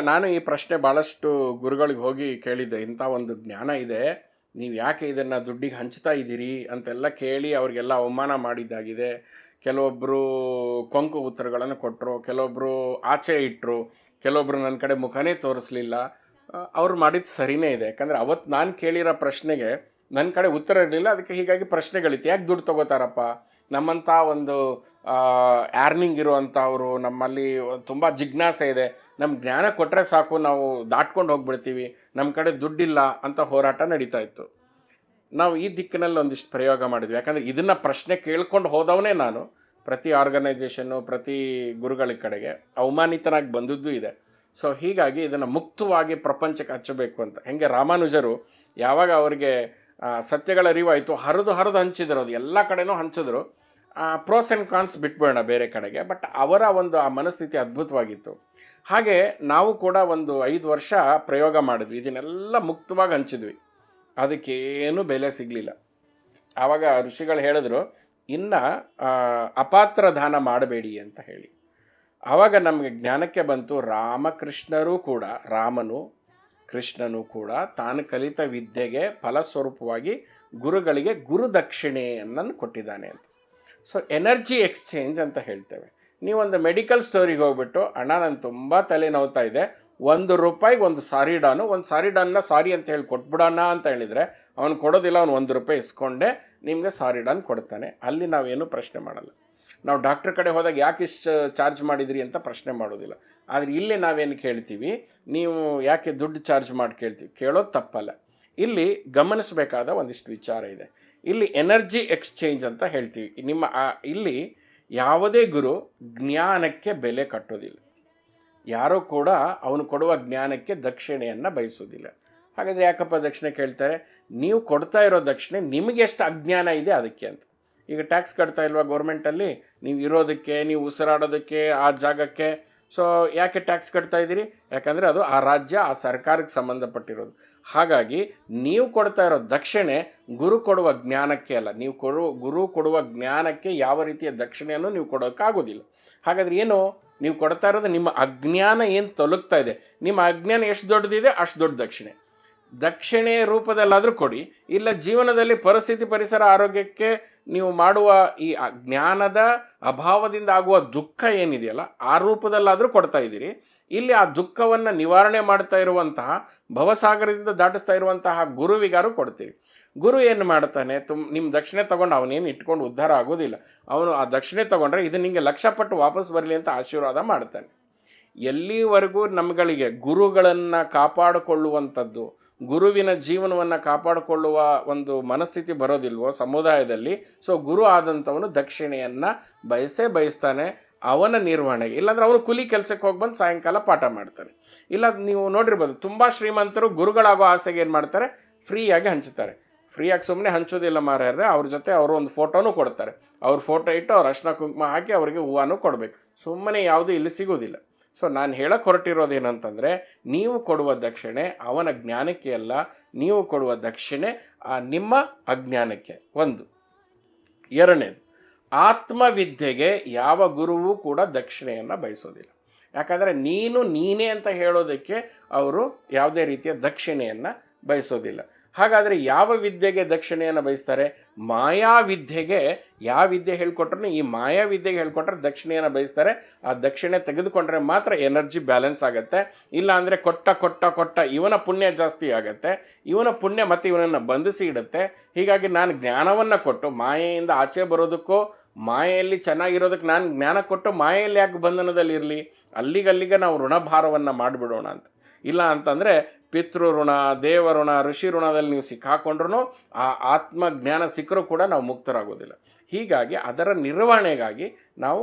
ನಾನು ಈ ಪ್ರಶ್ನೆ ಭಾಳಷ್ಟು ಗುರುಗಳಿಗೆ ಹೋಗಿ ಕೇಳಿದ್ದೆ. ಇಂಥ ಒಂದು ಜ್ಞಾನ ಇದೆ. ನೀವು ಯಾಕೆ ಇದನ್ನು ದುಡ್ಡಿಗೆ ಹಂಚ್ತಾ ಇದ್ದೀರಿ ಅಂತೆಲ್ಲ ಕೇಳಿ ಅವ್ರಿಗೆಲ್ಲ ಅವಮಾನ ಮಾಡಿದ್ದಾಗಿದೆ. ಕೆಲವೊಬ್ಬರು ಕೊಂಕು ಉತ್ತರಗಳನ್ನು ಕೊಟ್ಟರು ಕೆಲವೊಬ್ಬರು ಆಚೆ ಇಟ್ಟರು ಕೆಲವೊಬ್ಬರು ನನ್ನ ಕಡೆ ಮುಖನೇ ತೋರಿಸ್ಲಿಲ್ಲ. ಅವ್ರು ಮಾಡಿದ್ದು ಸರಿನೇ ಇದೆ. ಯಾಕಂದರೆ ಅವತ್ತು ನಾನು ಕೇಳಿರೋ ಪ್ರಶ್ನೆಗೆ ನನ್ನ ಕಡೆ ಉತ್ತರ ಇರಲಿಲ್ಲ. ಅದಕ್ಕೆ ಹೀಗಾಗಿ ಪ್ರಶ್ನೆಗಳಿತ್ತು. ಯಾಕೆ ದುಡ್ಡು ತಗೋತಾರಪ್ಪ? ನಮ್ಮಂಥ ಒಂದು ಆರ್ನಿಂಗ್ ಇರುವಂಥವ್ರು ನಮ್ಮಲ್ಲಿ ತುಂಬ ಜಿಜ್ಞಾಸೆ ಇದೆ. ನಮ್ಮ ಜ್ಞಾನ ಕೊಟ್ಟರೆ ಸಾಕು, ನಾವು ದಾಟ್ಕೊಂಡು ಹೋಗ್ಬಿಡ್ತೀವಿ ನಮ್ಮ ಕಡೆ ದುಡ್ಡಿಲ್ಲ ಅಂತ ಹೋರಾಟ ನಡೀತಾ ಇತ್ತು. ನಾವು ಈ ದಿಕ್ಕಿನಲ್ಲಿ ಒಂದಿಷ್ಟು ಪ್ರಯೋಗ ಮಾಡಿದ್ವಿ. ಯಾಕಂದರೆ ಇದನ್ನು ಪ್ರಶ್ನೆ ಕೇಳ್ಕೊಂಡು ಹೋದವನೇ ನಾನು. ಪ್ರತಿ ಆರ್ಗನೈಸೇಷನ್ನು, ಪ್ರತಿ ಗುರುಗಳ ಕಡೆಗೆ ಅವಮಾನಿತನಾಗಿ ಬಂದದ್ದು ಇದೆ. ಸೊ ಹೀಗಾಗಿ ಇದನ್ನು ಮುಕ್ತವಾಗಿ ಪ್ರಪಂಚಕ್ಕೆ ಹಚ್ಚಬೇಕು ಅಂತ. ಹೆಂಗೆ ರಾಮಾನುಜರು ಯಾವಾಗ ಅವರಿಗೆ ಸತ್ಯಗಳ ಅರಿವಾಯಿತು, ಹರಿದು ಹರಿದು ಹಂಚಿದ್ರು ಅದು. ಎಲ್ಲ ಕಡೆನೂ ಹಂಚಿದ್ರು. ಪ್ರೋಸ್ ಆ್ಯಂಡ್ ಕಾನ್ಸ್ ಬಿಟ್ಬೇಡ ಬೇರೆ ಕಡೆಗೆ. ಬಟ್ ಅವರ ಒಂದು ಆ ಮನಸ್ಥಿತಿ ಅದ್ಭುತವಾಗಿತ್ತು. ಹಾಗೆ ನಾವು ಕೂಡ ಒಂದು ಐದು ವರ್ಷ ಪ್ರಯೋಗ ಮಾಡಿದ್ವಿ. ಇದನ್ನೆಲ್ಲ ಮುಕ್ತವಾಗಿ ಹಂಚಿದ್ವಿ. ಅದಕ್ಕೇನು ಬೆಲೆ ಸಿಗಲಿಲ್ಲ. ಆವಾಗ ಋಷಿಗಳು ಹೇಳಿದ್ರು, ಇನ್ನು ಅಪಾತ್ರ ದಾನ ಮಾಡಬೇಡಿ ಅಂತ ಹೇಳಿ. ಆವಾಗ ನಮಗೆ ಜ್ಞಾನಕ್ಕೆ ಬಂತು ರಾಮಕೃಷ್ಣರು ಕೂಡ, ರಾಮನು, ಕೃಷ್ಣನು ಕೂಡ ತಾನು ಕಲಿತ ವಿದ್ಯೆಗೆ ಫಲಸ್ವರೂಪವಾಗಿ ಗುರುಗಳಿಗೆ ಗುರುದಕ್ಷಿಣೆಯನ್ನು ಕೊಟ್ಟಿದ್ದಾನೆ ಅಂತ. ಸೊ ಎನರ್ಜಿ ಎಕ್ಸ್ಚೇಂಜ್ ಅಂತ ಹೇಳ್ತೇವೆ. ನೀವೊಂದು ಮೆಡಿಕಲ್ ಸ್ಟೋರಿಗೆ ಹೋಗ್ಬಿಟ್ಟು ಅಣ್ಣ ನಾನು ತುಂಬ ತಲೆ ನೋವ್ತಾ ಇದೆ. ಒಂದು ರೂಪಾಯಿಗೆ ಒಂದು ಸಾರಿ ಡಾನು ಒಂದು ಸಾರಿ ಡಾನ್ನ ಸಾರಿ ಅಂತ ಹೇಳಿ ಕೊಟ್ಬಿಡೋಣ ಅಂತ ಹೇಳಿದರೆ ಅವನು ಕೊಡೋದಿಲ್ಲ, ಅವ್ನು ಒಂದು ರೂಪಾಯಿ ಇಸ್ಕೊಂಡೆ, ನಿಮಗೆ ಸಾರಿ ಡಾನ್ ಕೊಡ್ತಾನೆ. ಅಲ್ಲಿ ನಾವೇನು ಪ್ರಶ್ನೆ ಮಾಡಲ್ಲ. ನಾವು ಡಾಕ್ಟ್ರ್ ಕಡೆ ಹೋದಾಗ ಯಾಕೆ ಇಷ್ಟು ಚಾರ್ಜ್ ಮಾಡಿದ್ರಿ ಅಂತ ಪ್ರಶ್ನೆ ಮಾಡೋದಿಲ್ಲ. ಆದರೆ ಇಲ್ಲಿ ನಾವೇನು ಕೇಳ್ತೀವಿ, ನೀವು ಯಾಕೆ ದುಡ್ಡು ಚಾರ್ಜ್ ಮಾಡಿ ಕೇಳ್ತೀವಿ ಕೇಳೋದು ತಪ್ಪಲ್ಲ. ಇಲ್ಲಿ ಗಮನಿಸಬೇಕಾದ ಒಂದಿಷ್ಟು ವಿಚಾರ ಇದೆ. ಇಲ್ಲಿ ಎನರ್ಜಿ ಎಕ್ಸ್ಚೇಂಜ್ ಅಂತ ಹೇಳ್ತೀವಿ. ನಿಮ್ಮ ಇಲ್ಲಿ ಯಾವುದೇ ಗುರು ಜ್ಞಾನಕ್ಕೆ ಬೆಲೆ ಕಟ್ಟೋದಿಲ್ಲ. ಯಾರೂ ಕೂಡ ಅವನು ಕೊಡುವ ಜ್ಞಾನಕ್ಕೆ ದಕ್ಷಿಣೆಯನ್ನು ಬಯಸೋದಿಲ್ಲ ಹಾಗಾದರೆ ಯಾಕಪ್ಪ ದಕ್ಷಿಣೆ ಕೇಳ್ತಾರೆ? ನೀವು ಕೊಡ್ತಾ ಇರೋ ದಕ್ಷಿಣೆ ನಿಮಗೆಷ್ಟು ಅಜ್ಞಾನ ಇದೆ ಅದಕ್ಕೆ ಅಂತ. ಈಗ ಟ್ಯಾಕ್ಸ್ ಕಟ್ತಾ ಇಲ್ವಾ ಗೌರ್ಮೆಂಟಲ್ಲಿ ನೀವು ಇರೋದಕ್ಕೆ, ನೀವು ಉಸಿರಾಡೋದಕ್ಕೆ, ಆ ಜಾಗಕ್ಕೆ ಸೊ ಯಾಕೆ ಟ್ಯಾಕ್ಸ್ ಕಟ್ತಾ ಇದ್ದೀರಿ? ಯಾಕಂದರೆ ಅದು ಆ ರಾಜ್ಯ, ಆ ಸರ್ಕಾರಕ್ಕೆ ಸಂಬಂಧಪಟ್ಟಿರೋದು. ಹಾಗಾಗಿ ನೀವು ಕೊಡ್ತಾ ಇರೋ ದಕ್ಷಿಣೆ ಗುರು ಕೊಡುವ ಜ್ಞಾನಕ್ಕೆ ಅಲ್ಲ. ನೀವು ಕೊಡುವ ಗುರು ಕೊಡುವ ಜ್ಞಾನಕ್ಕೆ ಯಾವ ರೀತಿಯ ದಕ್ಷಿಣೆಯನ್ನು ನೀವು ಕೊಡೋಕ್ಕಾಗೋದಿಲ್ಲ. ಹಾಗಾದರೆ ಏನು? ನೀವು ಕೊಡ್ತಾ ಇರೋದು ನಿಮ್ಮ ಅಜ್ಞಾನ ಏನು ತೊಲಗ್ತಾ ಇದೆ? ನಿಮ್ಮ ಅಜ್ಞಾನ ಎಷ್ಟು ದೊಡ್ಡದಿದೆ? ಅಷ್ಟು ದೊಡ್ಡ ದಕ್ಷಿಣೆ. ದಕ್ಷಿಣೆ ರೂಪದಲ್ಲಾದರೂ ಕೊಡಿ. ಇಲ್ಲ ಜೀವನದಲ್ಲಿ ಪರಿಸ್ಥಿತಿ ಪರಿಸರ ಆರೋಗ್ಯಕ್ಕೆ ನೀವು ಮಾಡುವ ಈ ಜ್ಞಾನದ ಅಭಾವದಿಂದ ಆಗುವ ದುಃಖ ಏನಿದೆಯಲ್ಲ, ಆ ರೂಪದಲ್ಲಾದರೂ ಕೊಡ್ತಾ ಇದ್ದೀರಿ. ಇಲ್ಲಿ ಆ ದುಃಖವನ್ನು ನಿವಾರಣೆ ಮಾಡ್ತಾ ಇರುವಂತಹ, ಭವಸಾಗರದಿಂದ ದಾಟಿಸ್ತಾ ಇರುವಂತಹ ಗುರುವಿಗಾರು ಕೊಡ್ತೀವಿ ಗುರು ಏನು ಮಾಡ್ತಾನೆ, ತುಮ್ ನಿಮ್ಮ ದಕ್ಷಿಣೆ ತೊಗೊಂಡು ಅವನೇನು ಇಟ್ಕೊಂಡು ಉದ್ಧಾರ ಆಗೋದಿಲ್ಲ. ಅವನು ಆ ದಕ್ಷಿಣೆ ತೊಗೊಂಡ್ರೆ ಇದು ನಿಮಗೆ ಲಕ್ಷಪಟ್ಟು ವಾಪಸ್ ಬರಲಿ ಅಂತ ಆಶೀರ್ವಾದ ಮಾಡ್ತಾನೆ. ಎಲ್ಲಿವರೆಗೂ ನಮ್ಗಳಿಗೆ ಗುರುಗಳನ್ನು ಕಾಪಾಡಿಕೊಳ್ಳುವಂಥದ್ದು ಗುರುವಿನ ಜೀವನವನ್ನು ಕಾಪಾಡಿಕೊಳ್ಳುವ ಒಂದು ಮನಸ್ಥಿತಿ ಬರೋದಿಲ್ವೋ ಸಮುದಾಯದಲ್ಲಿ, ಸೊ ಗುರು ಆದಂಥವನು ದಕ್ಷಿಣೆಯನ್ನು ಬಯಸೇ ಬಯಸ್ತಾನೆ, ಅವನ ನಿರ್ವಹಣೆಗೆ ಇಲ್ಲಾಂದ್ರೆ ಅವನು ಕೂಲಿ ಕೆಲಸಕ್ಕೆ ಹೋಗಿ ಬಂದು ಸಾಯಂಕಾಲ ಪಾಠ ಮಾಡ್ತಾನೆ. ಇಲ್ಲ, ನೀವು ನೋಡಿರ್ಬೋದು, ತುಂಬ ಶ್ರೀಮಂತರು ಗುರುಗಳಾಗೋ ಆಸೆಗೆ ಏನು ಮಾಡ್ತಾರೆ? ಫ್ರೀಯಾಗಿ ಹಂಚುತ್ತಾರೆ ಫ್ರೀಯಾಗಿ ಸುಮ್ಮನೆ ಹಂಚೋದಿಲ್ಲ ಮಾರ್ಯಾರೆ ಅವ್ರ ಜೊತೆ ಅವರು ಒಂದು ಫೋಟೋನೂ ಕೊಡ್ತಾರೆ. ಅವ್ರ ಫೋಟೋ ಇಟ್ಟು ಅವ್ರ ಅರ್ಶನ ಕುಂಕುಮ ಹಾಕಿ ಅವರಿಗೆ ಹೂವನೂ ಕೊಡಬೇಕು. ಸುಮ್ಮನೆ ಯಾವುದೂ ಇಲ್ಲಿ ಸಿಗೋದಿಲ್ಲ. ಸೊ ನಾನು ಹೇಳಕ್ಕೆ ಹೊರಟಿರೋದು ಏನಂತಂದರೆ ನೀವು ಕೊಡುವ ದಕ್ಷಿಣೆ ಅವನ ಜ್ಞಾನಕ್ಕೆ ಅಲ್ಲ, ನೀವು ಕೊಡುವ ದಕ್ಷಿಣೆ ಆ ನಿಮ್ಮ ಅಜ್ಞಾನಕ್ಕೆ. ಒಂದು. ಎರಡನೇದು, ಆತ್ಮವಿದ್ಯೆಗೆ ಯಾವ ಗುರುವೂ ಕೂಡ ದಕ್ಷಿಣೆಯನ್ನು ಬಯಸೋದಿಲ್ಲ. ಯಾಕಂದರೆ ನೀನು ನೀನೇ ಅಂತ ಹೇಳೋದಕ್ಕೆ ಅವರು ಯಾವುದೇ ರೀತಿಯ ದಕ್ಷಿಣೆಯನ್ನು ಬಯಸೋದಿಲ್ಲ. ಹಾಗಾದರೆ ಯಾವ ವಿದ್ಯೆಗೆ ದಕ್ಷಿಣೆಯನ್ನು ಬಯಸ್ತಾರೆ? ಮಾಯಾ ವಿದ್ಯೆಗೆ ಯಾವ ವಿದ್ಯೆ ಹೇಳ್ಕೊಟ್ರು ಈ ಮಾಯಾ ವಿದ್ಯೆಗೆ ಹೇಳ್ಕೊಟ್ರೆ ದಕ್ಷಿಣೆಯನ್ನು ಬಯಸ್ತಾರೆ. ಆ ದಕ್ಷಿಣೆ ತೆಗೆದುಕೊಂಡ್ರೆ ಮಾತ್ರ ಎನರ್ಜಿ ಬ್ಯಾಲೆನ್ಸ್ ಆಗುತ್ತೆ. ಇಲ್ಲ ಅಂದರೆ ಕೊಟ್ಟ ಕೊಟ್ಟ ಕೊಟ್ಟ ಇವನ ಪುಣ್ಯ ಜಾಸ್ತಿ ಆಗುತ್ತೆ. ಇವನ ಪುಣ್ಯ ಮತ್ತು ಇವನನ್ನು ಬಂಧಿಸಿ ಇಡುತ್ತೆ. ಹೀಗಾಗಿ ನಾನು ಜ್ಞಾನವನ್ನು ಕೊಟ್ಟು ಮಾಯೆಯಿಂದ ಆಚೆ ಬರೋದಕ್ಕೂ, ಮಾಯೆಯಲ್ಲಿ ಚೆನ್ನಾಗಿರೋದಕ್ಕೆ ನಾನು ಜ್ಞಾನ ಕೊಟ್ಟು ಮಾಯೆಯಲ್ಲಿ ಯಾಕೆ ಬಂಧನದಲ್ಲಿ ಇರಲಿ ಅಲ್ಲಿಗಲ್ಲಿಗೆ ನಾವು ಋಣಭಾರವನ್ನು ಮಾಡಿಬಿಡೋಣ ಅಂತ. ಇಲ್ಲ ಅಂತಂದರೆ ಪಿತೃ ದೇವಋಣ ದೇವ ಋಣ ಋಷಿ ಋಣದಲ್ಲಿ ನೀವು ಸಿಕ್ಕಾಕೊಂಡ್ರೂ ಆ ಆತ್ಮ ಜ್ಞಾನ ಸಿಕ್ಕರೂ ಕೂಡ ನಾವು ಮುಕ್ತರಾಗೋದಿಲ್ಲ. ಹೀಗಾಗಿ ಅದರ ನಿರ್ವಹಣೆಗಾಗಿ ನಾವು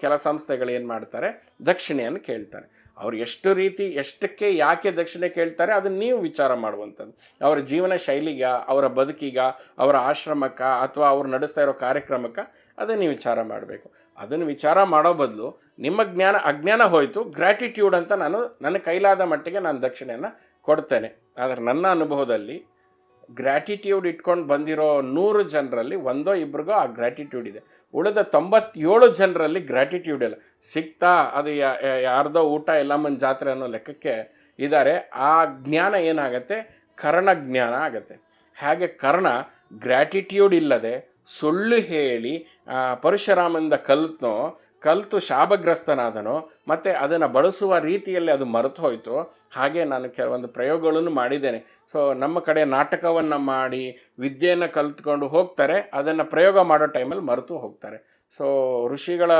ಕೆಲ ಸಂಸ್ಥೆಗಳು ಏನು ಮಾಡ್ತಾರೆ, ದಕ್ಷಿಣೆಯನ್ನು ಕೇಳ್ತಾರೆ. ಅವ್ರು ಎಷ್ಟು ರೀತಿ, ಎಷ್ಟಕ್ಕೆ ಯಾಕೆ ದಕ್ಷಿಣೆ ಕೇಳ್ತಾರೆ, ಅದನ್ನು ನೀವು ವಿಚಾರ ಮಾಡುವಂಥದ್ದು. ಅವರ ಜೀವನ ಶೈಲಿಗ, ಅವರ ಬದುಕಿಗ, ಅವರ ಆಶ್ರಮಕ್ಕೆ, ಅಥವಾ ಅವ್ರು ನಡೆಸ್ತಾ ಇರೋ ಕಾರ್ಯಕ್ರಮಕ್ಕೆ, ಅದನ್ನು ನೀವು ವಿಚಾರ ಮಾಡಬೇಕು. ಅದನ್ನು ವಿಚಾರ ಮಾಡೋ ಬದಲು ನಿಮ್ಮ ಜ್ಞಾನ, ಅಜ್ಞಾನ ಹೋಯಿತು ಗ್ರ್ಯಾಟಿಟ್ಯೂಡ್ ಅಂತ ನಾನು ನನ್ನ ಕೈಲಾದ ಮಟ್ಟಿಗೆ ನಾನು ದಕ್ಷಿಣೆಯನ್ನು ಕೊಡ್ತೇನೆ. ಆದರೆ ನನ್ನ ಅನುಭವದಲ್ಲಿ ಗ್ರ್ಯಾಟಿಟ್ಯೂಡ್ ಇಟ್ಕೊಂಡು ಬಂದಿರೋ ನೂರು ಜನರಲ್ಲಿ ಒಂದೋ ಇಬ್ರಿಗೋ ಆ ಗ್ರ್ಯಾಟಿಟ್ಯೂಡ್ ಇದೆ. ಉಳಿದ ತೊಂಬತ್ತೇಳು ಜನರಲ್ಲಿ ಗ್ರ್ಯಾಟಿಟ್ಯೂಡ್ ಇಲ್ಲ. ಸಿಗ್ತಾ, ಅದು ಯಾರ್ದೋ ಊಟ ಎಲ್ಲಮ್ಮನ ಜಾತ್ರೆ ಅನ್ನೋ ಲೆಕ್ಕಕ್ಕೆ ಇದ್ದಾರೆ ಆ ಜ್ಞಾನ ಏನಾಗತ್ತೆ? ಕರ್ಣ ಜ್ಞಾನ ಆಗತ್ತೆ. ಹಾಗೆ ಕರ್ಣ ಗ್ರ್ಯಾಟಿಟ್ಯೂಡ್ ಇಲ್ಲದೆ ಸುಳ್ಳು ಹೇಳಿ ಪರಶುರಾಮನಿಂದ ಕಲ್ತನೋ, ಕಲ್ತು ಶಾಪಗ್ರಸ್ತನಾದನೋ, ಮತ್ತು ಅದನ್ನು ಬಳಸುವ ರೀತಿಯಲ್ಲಿ ಅದು ಮರೆತು ಹೋಯಿತು. ಹಾಗೆ ನಾನು ಕೆಲವೊಂದು ಪ್ರಯೋಗಗಳನ್ನು ಮಾಡಿದ್ದೇನೆ. ಸೊ ನಮ್ಮ ಕಡೆ ನಾಟಕವನ್ನು ಮಾಡಿ, ವಿದ್ಯೆಯನ್ನು ಕಲ್ತ್ಕೊಂಡು ಹೋಗ್ತಾರೆ. ಅದನ್ನು ಪ್ರಯೋಗ ಮಾಡೋ ಟೈಮಲ್ಲಿ ಮರೆತು ಹೋಗ್ತಾರೆ. ಸೊ ಋಷಿಗಳ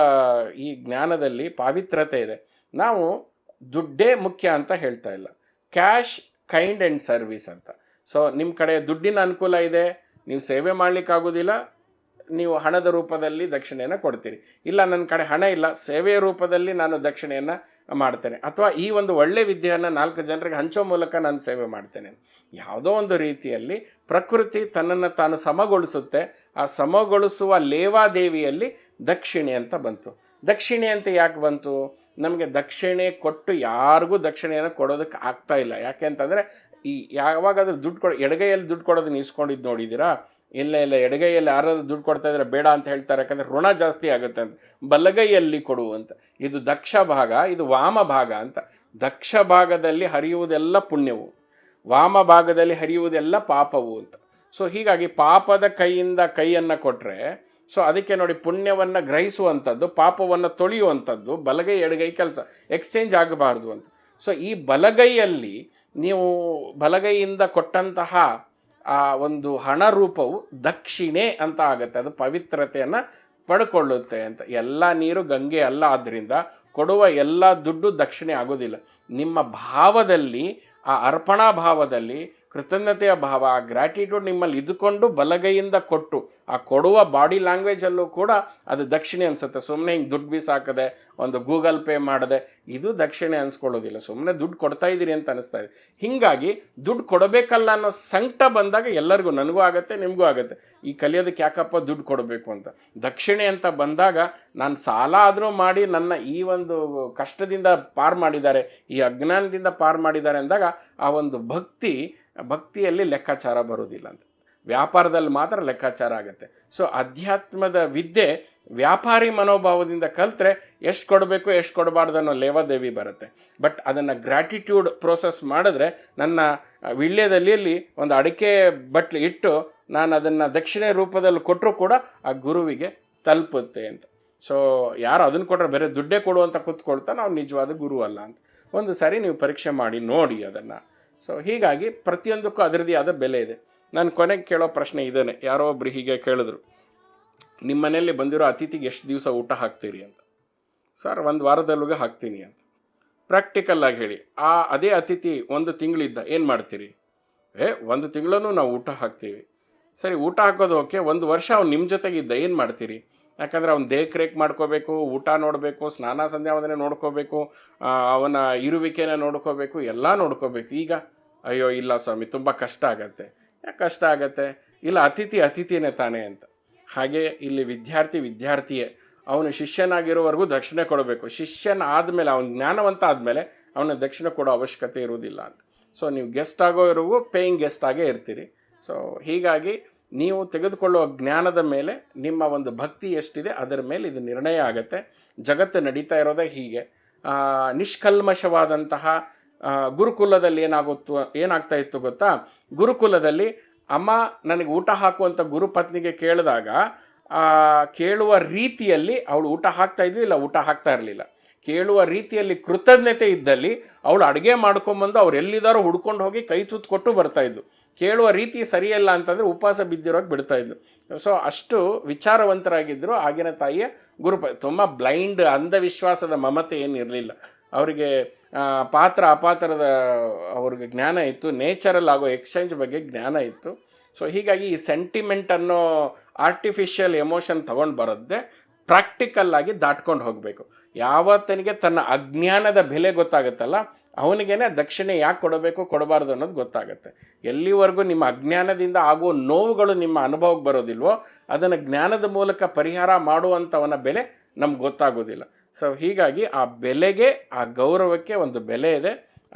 ಈ ಜ್ಞಾನದಲ್ಲಿ ಪಾವಿತ್ರತೆ ಇದೆ. ನಾವು ದುಡ್ಡೇ ಮುಖ್ಯ ಅಂತ ಹೇಳ್ತಾ ಇಲ್ಲ. ಕ್ಯಾಶ್, ಕೈಂಡ್ ಆ್ಯಂಡ್ ಸರ್ವಿಸ್ ಅಂತ. ಸೊ ನಿಮ್ಮ ಕಡೆ ದುಡ್ಡಿನ ಅನುಕೂಲ ಇದೆ. ನೀವು ಸೇವೆ ಮಾಡಲಿಕ್ಕಾಗೋದಿಲ್ಲ. ನೀವು ಹಣದ ರೂಪದಲ್ಲಿ ದಕ್ಷಿಣೆಯನ್ನು ಕೊಡ್ತೀರಿ. ಇಲ್ಲ ನನ್ನ ಕಡೆ ಹಣ ಇಲ್ಲ, ಸೇವೆಯ ರೂಪದಲ್ಲಿ ನಾನು ದಕ್ಷಿಣೆಯನ್ನು ಮಾಡ್ತೇನೆ. ಅಥವಾ ಈ ಒಂದು ಒಳ್ಳೆ ವಿದ್ಯೆಯನ್ನು ನಾಲ್ಕು ಜನರಿಗೆ ಹಂಚೋ ಮೂಲಕ ನಾನು ಸೇವೆ ಮಾಡ್ತೇನೆ. ಯಾವುದೋ ಒಂದು ರೀತಿಯಲ್ಲಿ ಪ್ರಕೃತಿ ತನ್ನನ್ನು ತಾನು ಸಮಗೊಳಿಸುತ್ತೆ. ಆ ಸಮಗೊಳಿಸುವ ಲೇವಾದೇವಿಯಲ್ಲಿ ದಕ್ಷಿಣೆ ಅಂತ ಬಂತು. ದಕ್ಷಿಣೆ ಅಂತ ಯಾಕೆ ಬಂತು? ನಮಗೆ ದಕ್ಷಿಣೆ ಕೊಟ್ಟು ಯಾರಿಗೂ ದಕ್ಷಿಣೆಯನ್ನು ಕೊಡೋದಕ್ಕೆ ಆಗ್ತಾ ಇಲ್ಲ. ಯಾಕೆ ಅಂತಂದರೆ ಈ ಯಾವಾಗಾದ್ರೂ ದುಡ್ಡು ಕೊಡ, ಎಡಗೈಯಲ್ಲಿ ದುಡ್ಡು ಕೊಡೋದನ್ನ ಇಸ್ಕೊಂಡಿದ್ದು ನೋಡಿದ್ದೀರಾ? ಇಲ್ಲ ಇಲ್ಲ, ಎಡಗೈಯಲ್ಲಿ ಯಾರಾದ್ರೂ ದುಡ್ಡು ಕೊಡ್ತಾ ಇದ್ರೆ ಬೇಡ ಅಂತ ಹೇಳ್ತಾರೆ, ಯಾಕಂದರೆ ಋಣ ಜಾಸ್ತಿ ಆಗುತ್ತೆ ಅಂತ. ಬಲಗೈಯಲ್ಲಿ ಕೊಡು ಅಂತ. ಇದು ದಕ್ಷ ಭಾಗ, ಇದು ವಾಮ ಭಾಗ ಅಂತ. ದಕ್ಷ ಭಾಗದಲ್ಲಿ ಹರಿಯುವುದೆಲ್ಲ ಪುಣ್ಯವು. ವಾಮ ಭಾಗದಲ್ಲಿ ಹರಿಯುವುದೆಲ್ಲ ಪಾಪವು ಅಂತ. ಸೊ ಹೀಗಾಗಿ ಪಾಪದ ಕೈಯಿಂದ ಕೈಯನ್ನು ಕೊಟ್ಟರೆ ಸೊ ಅದಕ್ಕೆ ನೋಡಿ ಪುಣ್ಯವನ್ನು ಗ್ರಹಿಸುವಂಥದ್ದು, ಪಾಪವನ್ನು ತೊಳೆಯುವಂಥದ್ದು, ಬಲಗೈ, ಎಡಗೈ ಕೆಲಸ, ಎಕ್ಸ್ಚೇಂಜ್ ಆಗಬಾರ್ದು ಅಂತ. ಸೊ ಈ ಬಲಗೈಯಲ್ಲಿ ನೀವು ಬಲಗೈಯಿಂದ ಕೊಟ್ಟಂತಹ ಆ ಒಂದು ಹಣ ರೂಪವು ದಕ್ಷಿಣೆ ಅಂತ ಆಗುತ್ತೆ. ಅದು ಪವಿತ್ರತೆಯನ್ನು ಪಡ್ಕೊಳ್ಳುತ್ತೆ ಅಂತ. ಎಲ್ಲ ನೀರು ಗಂಗೆ ಅಲ್ಲ ಆದ್ದರಿಂದ ಕೊಡುವ ಎಲ್ಲ ದುಡ್ಡು ದಕ್ಷಿಣೆ ಆಗೋದಿಲ್ಲ. ನಿಮ್ಮ ಭಾವದಲ್ಲಿ, ಆ ಅರ್ಪಣಾ ಭಾವದಲ್ಲಿ ಕೃತಜ್ಞತೆಯ ಭಾವ, ಆ ಗ್ರ್ಯಾಟಿಟ್ಯೂಡ್ ನಿಮ್ಮಲ್ಲಿ ಇದ್ದುಕೊಂಡು ಬಲಗೈಯಿಂದ ಕೊಟ್ಟು, ಆ ಕೊಡುವ ಬಾಡಿ ಲ್ಯಾಂಗ್ವೇಜಲ್ಲೂ ಕೂಡ ಅದು ದಕ್ಷಿಣೆ ಅನಿಸುತ್ತೆ. ಸುಮ್ಮನೆ ಹಿಂಗೆ ದುಡ್ಡು ಬೀಸಾಕದೆ, ಒಂದು ಗೂಗಲ್ ಪೇ ಮಾಡದೆ, ಇದು ದಕ್ಷಿಣೆ ಅನ್ಸ್ಕೊಳ್ಳೋದಿಲ್ಲ. ಸುಮ್ಮನೆ ದುಡ್ಡು ಕೊಡ್ತಾ ಇದ್ದೀರಿ ಅಂತ ಅನಿಸ್ತಾ ಇದೆ. ಹೀಗಾಗಿ ದುಡ್ಡು ಕೊಡಬೇಕಲ್ಲ ಅನ್ನೋ ಸಂಕಟ ಬಂದಾಗ ಎಲ್ಲರಿಗೂ, ನನಗೂ ಆಗುತ್ತೆ, ನಿಮಗೂ ಆಗುತ್ತೆ. ಈ ಕಲಿಯೋದಕ್ಕೆ ಯಾಕಪ್ಪ ದುಡ್ಡು ಕೊಡಬೇಕು ಅಂತ? ದಕ್ಷಿಣೆ ಅಂತ ಬಂದಾಗ ನಾನು ಸಾಲ ಆದರೂ ಮಾಡಿ ನನ್ನ ಈ ಒಂದು ಕಷ್ಟದಿಂದ ಪಾರು ಮಾಡಿದ್ದಾರೆ, ಈ ಅಜ್ಞಾನದಿಂದ ಪಾರು ಮಾಡಿದ್ದಾರೆ ಅಂದಾಗ ಆ ಒಂದು ಭಕ್ತಿ ಭಕ್ತಿಯಲ್ಲಿ ಲೆಕ್ಕಾಚಾರ ಬರೋದಿಲ್ಲ ಅಂತ. ವ್ಯಾಪಾರದಲ್ಲಿ ಮಾತ್ರ ಲೆಕ್ಕಾಚಾರ ಆಗುತ್ತೆ. ಸೊ ಅಧ್ಯಾತ್ಮದ ವಿದ್ಯೆ ವ್ಯಾಪಾರಿ ಮನೋಭಾವದಿಂದ ಕಲಿತ್ರೆ ಎಷ್ಟು ಕೊಡಬೇಕು, ಎಷ್ಟು ಕೊಡಬಾರ್ದು ಅನ್ನೋ ಲೇವಾದೇವಿ ಬರುತ್ತೆ. ಬಟ್ ಅದನ್ನು ಗ್ರ್ಯಾಟಿಟ್ಯೂಡ್ ಪ್ರೋಸೆಸ್ ಮಾಡಿದ್ರೆ ನನ್ನ ವಿಳ್ಯದಲ್ಲಿ ಒಂದು ಅಡಿಕೆ ಬಟ್ಲು ಇಟ್ಟು ನಾನು ಅದನ್ನು ದಕ್ಷಿಣೆ ರೂಪದಲ್ಲಿ ಕೊಟ್ಟರೂ ಕೂಡ ಆ ಗುರುವಿಗೆ ತಲುಪುತ್ತೆ ಅಂತ. ಸೊ ಯಾರು ಅದನ್ನು ಕೊಟ್ಟರೆ ಬೇರೆ ದುಡ್ಡೇ ಕೊಡು ಅಂತ ಕೂತ್ಕೊಳ್ತಾ ನಾವು ನಿಜವಾದ ಗುರು ಅಲ್ಲ ಅಂತ. ಒಂದು ಸಾರಿ ನೀವು ಪರೀಕ್ಷೆ ಮಾಡಿ ನೋಡಿ ಅದನ್ನು. ಸೊ ಹೀಗಾಗಿ ಪ್ರತಿಯೊಂದಕ್ಕೂ ಅದರದೇ ಆದ ಬೆಲೆ ಇದೆ. ನಾನು ಕೊನೆಗೆ ಕೇಳೋ ಪ್ರಶ್ನೆ ಇದೇನೆ. ಯಾರೋ ಒಬ್ರು ಹೀಗೆ ಕೇಳಿದ್ರು. ನಿಮ್ಮ ಮನೆಯಲ್ಲಿ ಬಂದಿರೋ ಅತಿಥಿಗೆ ಎಷ್ಟು ದಿವಸ ಊಟ ಹಾಕ್ತೀರಿ ಅಂತ. ಸರ್, ಒಂದು ವಾರದಲ್ಲಿಗೆ ಹಾಕ್ತೀನಿ ಅಂತ. ಪ್ರಾಕ್ಟಿಕಲ್ ಆಗಿ ಹೇಳಿ. ಆ ಅದೇ ಅತಿಥಿ ಒಂದು ತಿಂಗಳಿದ್ದ ಏನು ಮಾಡ್ತೀರಿ? ಏ, ಒಂದು ತಿಂಗಳೂ ನಾವು ಊಟ ಹಾಕ್ತೀವಿ. ಸರಿ, ಊಟ ಹಾಕೋದು ಓಕೆ. ಒಂದು ವರ್ಷ ಅವ್ನು ನಿಮ್ಮ ಜೊತೆಗಿದ್ದ. ಏನು ಮಾಡ್ತೀರಿ? ಯಾಕಂದರೆ ಅವ್ನು ದೇಖರೇಖ್ ಮಾಡ್ಕೋಬೇಕು, ಊಟ ನೋಡಬೇಕು, ಸ್ನಾನ ಸಂಧ್ಯಾ ವಂದನೆ ನೋಡ್ಕೋಬೇಕು ಅವನ ಇರುವಿಕೆನ ನೋಡ್ಕೋಬೇಕು, ಎಲ್ಲ ನೋಡ್ಕೋಬೇಕು. ಈಗ, ಅಯ್ಯೋ, ಇಲ್ಲ ಸ್ವಾಮಿ, ತುಂಬ ಕಷ್ಟ ಆಗತ್ತೆ. ಯಾಕೆ ಕಷ್ಟ ಆಗತ್ತೆ? ಇಲ್ಲ, ಅತಿಥಿ ಅತಿಥಿನೇ ತಾನೇ ಅಂತ. ಹಾಗೆ ಇಲ್ಲಿ ವಿದ್ಯಾರ್ಥಿ ವಿದ್ಯಾರ್ಥಿಯೇ, ಅವನು ಶಿಷ್ಯನಾಗಿರೋವರೆಗೂ ದಕ್ಷಿಣೆ ಕೊಡಬೇಕು. ಶಿಷ್ಯನ ಆದಮೇಲೆ, ಅವನ ಜ್ಞಾನವಂತ ಆದಮೇಲೆ, ಅವನ ದಕ್ಷಿಣೆ ಕೊಡೋ ಅವಶ್ಯಕತೆ ಇರುವುದಿಲ್ಲ ಅಂತ. ಸೊ ನೀವು ಗೆಸ್ಟ್ ಆಗೋವರೆಗೂ ಪೇಯಿಂಗ್ ಗೆಸ್ಟ್ ಆಗೇ ಇರ್ತೀರಿ. ಸೊ ಹೀಗಾಗಿ ನೀವು ತೆಗೆದುಕೊಳ್ಳುವ ಜ್ಞಾನದ ಮೇಲೆ ನಿಮ್ಮ ಒಂದು ಭಕ್ತಿ ಎಷ್ಟಿದೆ ಅದರ ಮೇಲೆ ಇದು ನಿರ್ಣಯ ಆಗುತ್ತೆ. ಜಗತ್ತು ನಡೀತಾ ಇರೋದೇ ಹೀಗೆ. ನಿಷ್ಕಲ್ಮಶವಾದಂತಹ ಗುರುಕುಲದಲ್ಲಿ ಏನಾಗುತ್ತೋ, ಏನಾಗ್ತಾ ಇತ್ತು ಗೊತ್ತಾ? ಗುರುಕುಲದಲ್ಲಿ ಅಮ್ಮ ನನಗೆ ಊಟ ಹಾಕುವಂಥ ಗುರುಪತ್ನಿಗೆ ಕೇಳಿದಾಗ ಕೇಳುವ ರೀತಿಯಲ್ಲಿ ಅವಳು ಊಟ ಹಾಕ್ತಾ ಇದ್ವಿ ಇಲ್ಲ ಊಟ ಹಾಕ್ತಾ ಇರಲಿಲ್ಲ. ಕೇಳುವ ರೀತಿಯಲ್ಲಿ ಕೃತಜ್ಞತೆ ಇದ್ದಲ್ಲಿ ಅವಳು ಅಡುಗೆ ಮಾಡ್ಕೊಂಬಂದು ಅವ್ರು ಎಲ್ಲಿದ್ದಾರೋ ಹುಡ್ಕೊಂಡು ಹೋಗಿ ಕೈ ತುತ್ತು ಕೊಟ್ಟು ಬರ್ತಾ ಇದ್ದು ಕೇಳುವ ರೀತಿ ಸರಿಯಲ್ಲ ಅಂತಂದರೆ ಉಪವಾಸ ಬಿದ್ದಿರೋಕೆ ಬಿಡ್ತಾ ಇದ್ದು ಸೊ ಅಷ್ಟು ವಿಚಾರವಂತರಾಗಿದ್ದರು ಆಗಿನ ತಾಯಿಯ ಗುರುಪ, ತುಂಬ ಬ್ಲೈಂಡ್ ಅಂಧವಿಶ್ವಾಸದ ಮಮತೆ ಏನಿರಲಿಲ್ಲ ಅವರಿಗೆ ಪಾತ್ರ ಅಪಾತ್ರದ ಅವ್ರಿಗೆ ಜ್ಞಾನ ಇತ್ತು. ನೇಚರಲ್ ಆಗೋ ಎಕ್ಸ್ಚೇಂಜ್ ಬಗ್ಗೆ ಜ್ಞಾನ ಇತ್ತು. ಸೊ ಹೀಗಾಗಿ ಈ ಸೆಂಟಿಮೆಂಟ್ ಅನ್ನೋ ಆರ್ಟಿಫಿಷಿಯಲ್ ಎಮೋಷನ್ ತೊಗೊಂಡು ಬರೋದೇ ಪ್ರಾಕ್ಟಿಕಲ್ ಆಗಿ ದಾಟ್ಕೊಂಡು ಹೋಗಬೇಕು. ಯಾವತ್ತನಿಗೆ ತನ್ನ ಅಜ್ಞಾನದ ಬೆಲೆ ಗೊತ್ತಾಗುತ್ತಲ್ಲ, ಅವನಿಗೇನೆ ದಕ್ಷಿಣೆ ಯಾಕೆ ಕೊಡಬೇಕು, ಕೊಡಬಾರ್ದು ಅನ್ನೋದು ಗೊತ್ತಾಗುತ್ತೆ. ಎಲ್ಲಿವರೆಗೂ ನಿಮ್ಮ ಅಜ್ಞಾನದಿಂದ ಆಗುವ ನೋವುಗಳು ನಿಮ್ಮ ಅನುಭವಕ್ಕೆ ಬರೋದಿಲ್ವೋ, ಅದನ್ನು ಜ್ಞಾನದ ಮೂಲಕ ಪರಿಹಾರ ಮಾಡುವಂಥವನ ಬೆಲೆ ನಮ್ಗೆ ಗೊತ್ತಾಗೋದಿಲ್ಲ. ಸೊ ಹೀಗಾಗಿ ಆ ಬೆಲೆಗೆ, ಆ ಗೌರವಕ್ಕೆ ಒಂದು ಬೆಲೆ ಇದೆ.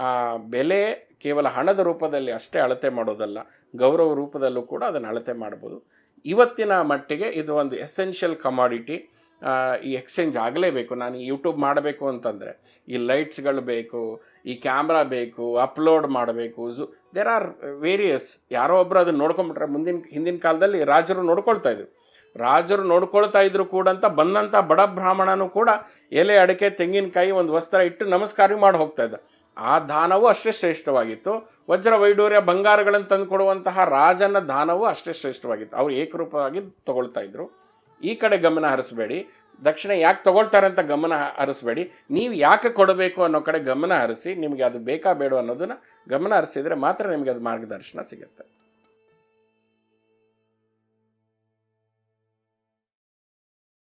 ಆ ಬೆಲೆ ಕೇವಲ ಹಣದ ರೂಪದಲ್ಲಿ ಅಷ್ಟೇ ಅಳತೆ ಮಾಡೋದಲ್ಲ, ಗೌರವ ರೂಪದಲ್ಲೂ ಕೂಡ ಅದನ್ನು ಅಳತೆ ಮಾಡ್ಬೋದು. ಇವತ್ತಿನ ಮಟ್ಟಿಗೆ ಇದು ಒಂದು ಎಸೆನ್ಷಿಯಲ್ ಕಮಾಡಿಟಿ ಈ ಎಕ್ಸ್ಚೇಂಜ್ ಆಗಲೇಬೇಕು. ನಾನು ಯೂಟ್ಯೂಬ್ ಮಾಡಬೇಕು ಅಂತಂದರೆ, ಈ ಲೈಟ್ಸ್ಗಳು ಬೇಕು, ಈ ಕ್ಯಾಮ್ರಾ ಬೇಕು ಅಪ್ಲೋಡ್ ಮಾಡಬೇಕು ಝು ದೇರ್ ಆರ್ ವೇರಿಯಸ್ ಯಾರೋ ಒಬ್ಬರು ಅದನ್ನು ನೋಡ್ಕೊಂಬಿಟ್ರೆ ಮುಂದಿನ, ಹಿಂದಿನ ಕಾಲದಲ್ಲಿ ರಾಜರು ನೋಡ್ಕೊಳ್ತಾ ಇದ್ರು. ರಾಜರು ನೋಡ್ಕೊಳ್ತಾ ಇದ್ರು ಕೂಡ ಅಂತ ಬಂದಂಥ ಬಡ ಬ್ರಾಹ್ಮಣನೂ ಕೂಡ ಎಲೆ, ಅಡಿಕೆ, ತೆಂಗಿನಕಾಯಿ ಒಂದು ವಸ್ತ್ರ ಇಟ್ಟು ನಮಸ್ಕಾರ ಮಾಡಿ ಹೋಗ್ತಾ ಇದ್ದ. ಆ ದಾನವೂ ಅಷ್ಟೇ ಶ್ರೇಷ್ಠವಾಗಿತ್ತು. ವಜ್ರ ವೈಡೂರ್ಯ ಬಂಗಾರಗಳನ್ನು ತಂದುಕೊಡುವಂತಹ ರಾಜನ ದಾನವೂ ಅಷ್ಟೇ ಶ್ರೇಷ್ಠವಾಗಿತ್ತು. ಅವ್ರು ಏಕರೂಪವಾಗಿ ತಗೊಳ್ತಾ ಇದ್ರು. ಈ ಕಡೆ ಗಮನ ಹರಿಸಬೇಡಿ. ದಕ್ಷಿಣ ಯಾಕೆ ತಗೊಳ್ತಾರೆ ಅಂತ ಗಮನ ಹರಿಸಬೇಡಿ. ನೀವು ಯಾಕೆ ಕೊಡಬೇಕು ಅನ್ನೋ ಕಡೆ ಗಮನ ಹರಿಸಿ ನಿಮಗೆ ಅದು ಬೇಕಾ ಬೇಡ ಅನ್ನೋದನ್ನು ಗಮನ ಹರಿಸಿದರೆ ಮಾತ್ರ ನಿಮಗೆ ಅದು ಮಾರ್ಗದರ್ಶನ ಸಿಗುತ್ತೆ.